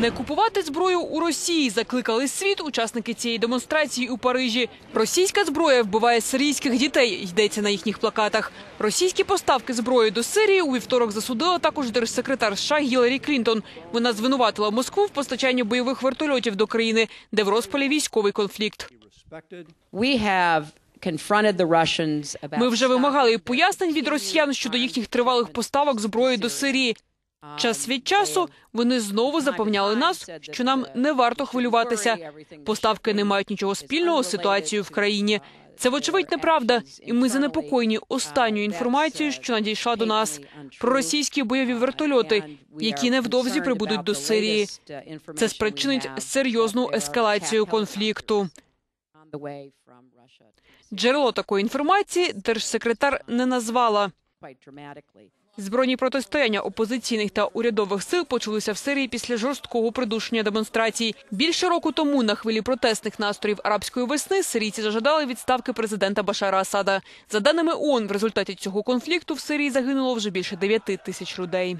Не купувати зброю у Росії закликали світ учасники цієї демонстрації у Парижі. Російська зброя вбиває сирійських дітей. Йдеться на їхніх плакатах. Російські поставки зброї до Сирії у вівторок засудила також держсекретар США Гіларі Клінтон. Вона звинуватила Москву в постачанні бойових вертольотів до країни, де в розпалі військовий конфлікт. Ми вже вимагали пояснень від росіян щодо їхніх тривалих поставок зброї до Сирії. Час від часу вони знову запевняли нас, що нам не варто хвилюватися. Поставки не мають нічого спільного з ситуацією в країні. Це вочевидь неправда, і ми занепокоєні останньою інформацією, що надійшла до нас про російські бойові вертольоти, які невдовзі прибудуть до Сирії. Це спричинить серйозну ескалацію конфлікту. Джерело такої інформації держсекретар не назвала. Збройні протистояння опозиційних та урядових сил почалися в Сирії після жорсткого придушення демонстрацій. Більше року тому на хвилі протестних настроїв арабської весни сирійці зажадали відставки президента Башара Асада. За даними ООН, в результаті цього конфлікту в Сирії загинуло вже більше 9 тисяч людей.